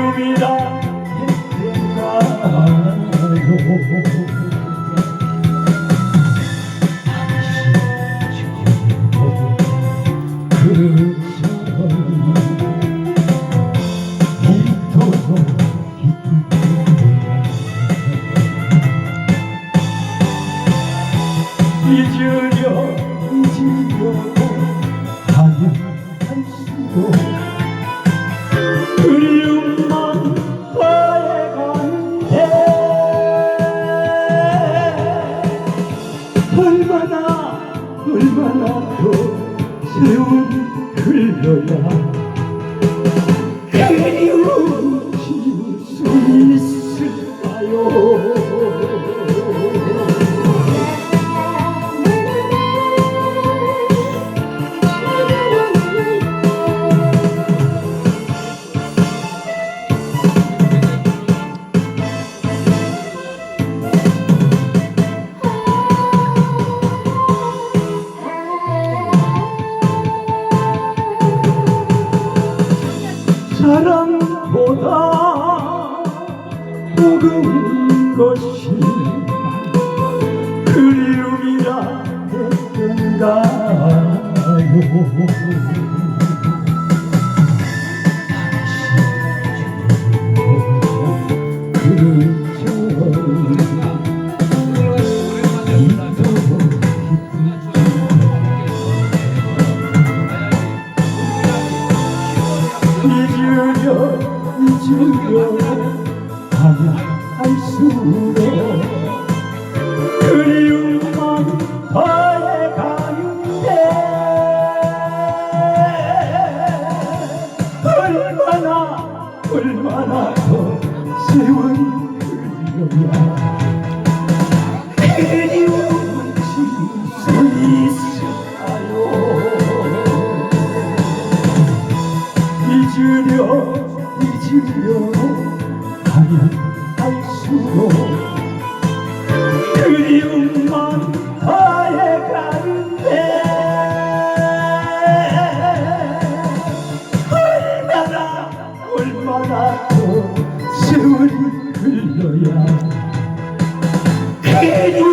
그리움이라 했을까요 잊으려 잊으려. 나도 세월 흘러야. 그리운 사랑보다 무거운 것이 그리움이라 했던가요 잊으려 잊으려 하면 할수록 그리움만 더해가는데 얼마나 얼마나 더 세월이 하면 할수록 그리움만 더해가는데 얼마나 얼마나 더 세월이 흘러야 그리움